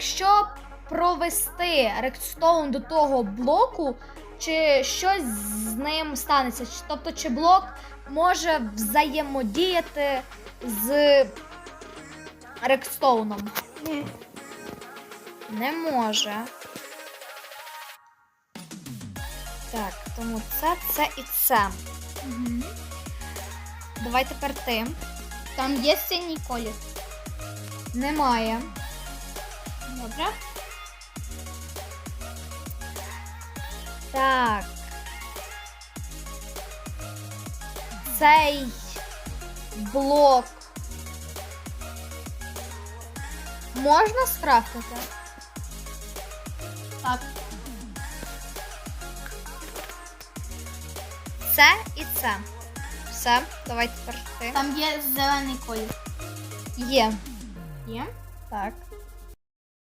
якщо провести редстоун до того блоку, чи щось з ним станеться? Тобто, чи блок може взаємодіяти з редстоуном? Ні. Не може. Так, тому це, це і це. Угу. Давай тепер ти. Там є синій колір. Немає. Добре. Так. Цей блок можна скрафтити? Так. Це і це. Все, давай тепер ти. Там є зелений колір. Є. Є? Так.